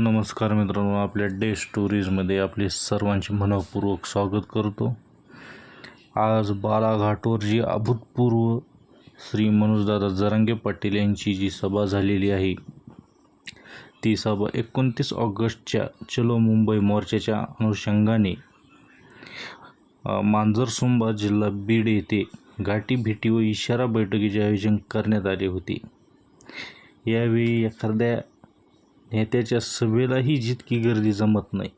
नमस्कार मित्रांनो आपल्या डे स्टोरीजमध्ये आपले सर्वांचे मनपूर्वक स्वागत करतो. आज बालाघाटवर जी अभूतपूर्व श्री मनोजदादा जरांगे पाटील यांची जी सभा झालेली आहे ती सभा एकोणतीस ऑगस्टच्या चलो मुंबई मोर्चाच्या अनुषंगाने मांजरसुंबा जिल्हा बीड येथे घाटी भेटी व इशारा बैठकीचे आयोजन करण्यात आले होते. यावेळी एखाद्या नेत्याच्या सभेलाही जितकी गर्दी जमत नाही.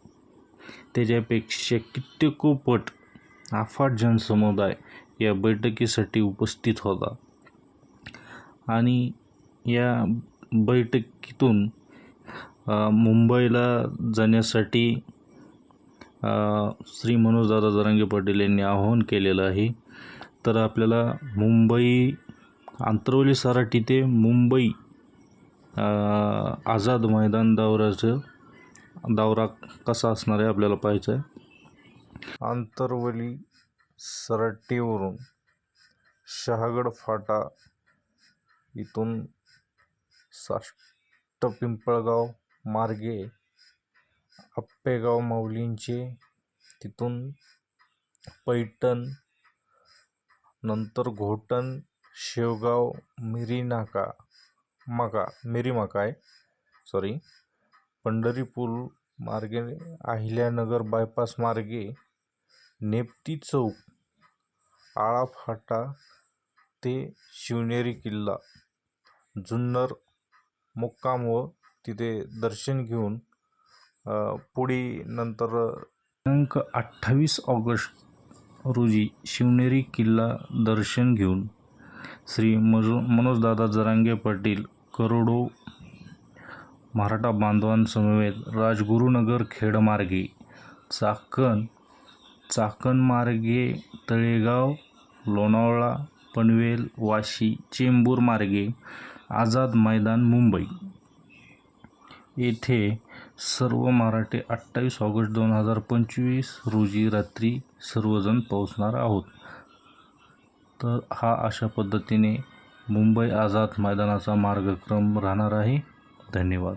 त्याच्यापेक्षा कित्येको पट अफाट जनसमुदाय या बैठकीसाठी उपस्थित होता. आणि या बैठकीतून मुंबईला जाण्यासाठी श्री मनोजदादा जरांगे पाटील यांनी आवाहन केलेलं आहे. तर आपल्याला मुंबई आंतरवली सराटी ते मुंबई आझाद मैदान दौऱ्याचं दौरा कसा असणार आहे आपल्याला पाहायचं आहे आंतरवली सराटीवरून शहागड फाटा इथून साष्ट पिंपळगाव मार्गे आप्पेगाव माऊलींचे तिथून पैठण नंतर घोटण शेवगाव मिरी नाका मका मिरी मका आहे. सॉरी पंढरीपूर मार्गे अहिल्यानगर बायपास मार्गे नेप्ती चौक आळा फाटा ते शिवनेरी किल्ला जुन्नर मुक्काम व तिथे दर्शन घेऊन पुढे नंतर दिनांक अठ्ठावीस ऑगस्ट रोजी शिवनेरी किल्ला दर्शन घेऊन श्री मजो मनोजदादा जरांगे पाटील करोडो मराठा बांधवांसमवेत राजगुरुनगर खेडमार्गे चाकण चाकणमार्गे तळेगाव लोणावळा पनवेल वाशी चेंबूर मार्गे आझाद मैदान मुंबई. येथे सर्व मराठे अठ्ठावीस ऑगस्ट दोन हजार पंचवीस रोजी रात्री सर्वजण पोहोचणार आहोत. तर हा अशा पद्धतीने मुंबई आझाद मैदानाचा मार्गक्रम राहणार आहे. धन्यवाद.